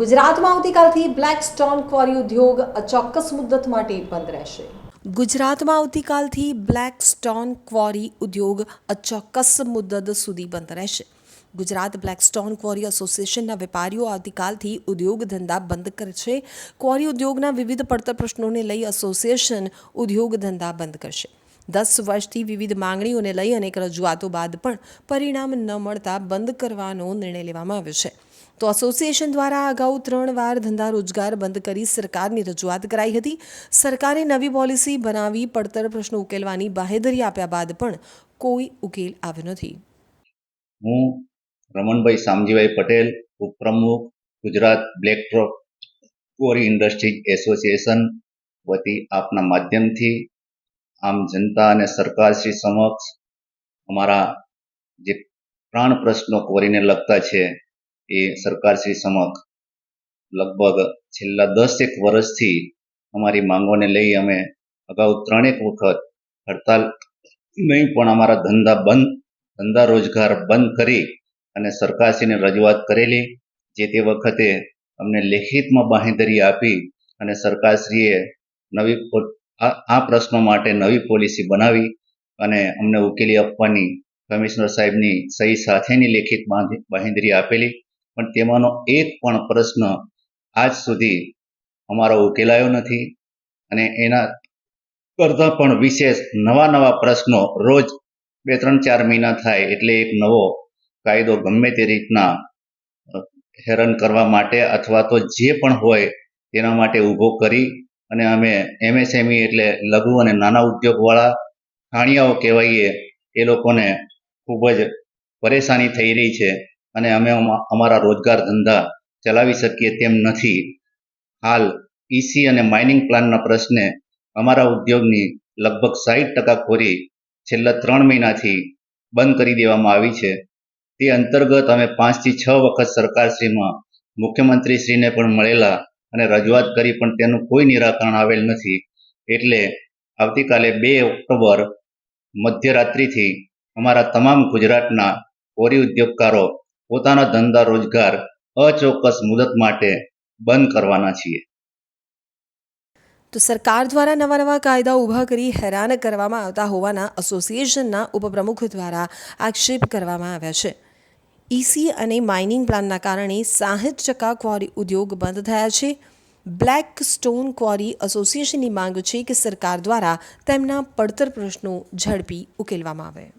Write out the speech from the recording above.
ગુજરાતમાં આવતીકાલથી black stone quarry ઉદ્યોગ અચોક્કસ મુદ્દત માટે બંધ રહેશે. ગુજરાતમાં આવતીકાલથી બ્લેક સ્ટોન ક્વોરી ઉદ્યોગ અચોક્કસ મુદ્દત સુધી બંધ રહેશે. ગુજરાત બ્લેક સ્ટોન ક્વોરી એસોસિએશનના વેપારીઓ આવતીકાલથી ઉદ્યોગ ધંધા બંધ કરશે. ક્વોરી ઉદ્યોગના વિવિધ પડતર પ્રશ્નોને લઈ એસોસિએશન ઉદ્યોગ ધંધા બંધ કરશે. દસ વર્ષથી વિવિધ માંગણીઓને લઈ અનેક રજૂઆતો બાદ પણ પરિણામ ન મળતા બંધ કરવાનો નિર્ણય લેવામાં આવ્યો છે. તો એસોસિએશન દ્વારા અગાઉ ત્રણ વાર ધંધા રોજગાર બંધ કરી સરકારની રજૂઆત કરાઈ હતી. સરકારે નવી પોલિસી બનાવી પડતર પ્રશ્નો ઉકેલવાની બાહેધરી આપ્યા બાદ પણ કોઈ ઉકેલ આવ્યો નથી. હું રમણભાઈ શામજીભાઈ પટેલ, ઉપપ્રમુખ, Gujarat black drop Kori industries association વતી આપના માધ્યમથી આમ જનતા અને સરકારશ્રી સમક્ષ અમારા જે પ્રાણ પ્રશ્નો કોરીને લગતા છે એ સરકારશ્રી સમક્ષ લગભગ છેલ્લા દસેક વર્ષથી અમારી માંગોને લઈ અમે અગાઉ ત્રણેક વખત હડતાલ નહીં, પણ અમારા ધંધા બંધ, ધંધા રોજગાર બંધ કરી અને સરકારશ્રીને રજૂઆત કરેલી, જે તે વખતે અમને લેખિતમાં બાંહેધરી આપી અને સરકારશ્રીએ નવી આ પ્રશ્નો માટે નવી પોલિસી બનાવી અને અમને ઉકેલી આપવાની કમિશનર સાહેબની સહી સાથેની લેખિત બાંહેધરી આપેલી. પણ તેમાંનો એક પણ પ્રશ્ન આજ સુધી અમારો ઉકેલાયો નથી અને એના કરતાં પણ વિશેષ નવા નવા પ્રશ્નો રોજ બે ત્રણ ચાર મહિના થાય એટલે એક નવો કાયદો ગમે તે રીતના હેરાન કરવા માટે અથવા તો જે પણ હોય તેના માટે ઊભો કરી અને અમે એમએસએમઈ એટલે લઘુ અને નાના ઉદ્યોગવાળા ખાણિયાઓ કહેવાઈએ એ લોકોને ખૂબ જ પરેશાની થઈ રહી છે. અને અમે અમારા રોજગાર ધંધા ચલાવી શકીએ તેમ નથી. હાલ ઈસી અને માઇનિંગ પ્લાનના પ્રશ્ને અમારા ઉદ્યોગની લગભગ સાહીઠ ટકા ખોરી છેલ્લા ત્રણ મહિનાથી બંધ કરી દેવામાં આવી છે. તે અંતર્ગત અમે પાંચથી છ વખત સરકારશ્રીમાં મુખ્યમંત્રીશ્રીને પણ મળેલા અને રજૂઆત કરી પણ તેનું કોઈ નિરાકરણ આવેલ નથી. એટલે આવતીકાલે બે ઓક્ટોબર મધ્યરાત્રિથી અમારા તમામ ગુજરાતના કોરી ઉદ્યોગકારો પોતાના ધંધા રોજગાર અચોક્કસ મુદત માટે બંધ કરવાના છીએ. તો સરકાર દ્વારા નવા નવા કાયદા ઊભા કરી હેરાન કરવામાં આવતા હોવાના એસોસિએશનના ઉપપ્રમુખ દ્વારા આક્ષેપ કરવામાં આવ્યા છે. ઈસી અને માઇનિંગ પ્લાનના કારણે સાહીઠ ટકા ક્વોરી ઉદ્યોગ બંધ થયા છે. બ્લેક સ્ટોન ક્વોરી એસોસિએશનની માંગ છે કે સરકાર દ્વારા તેમના પડતર પ્રશ્નો ઝડપી ઉકેલવામાં આવે.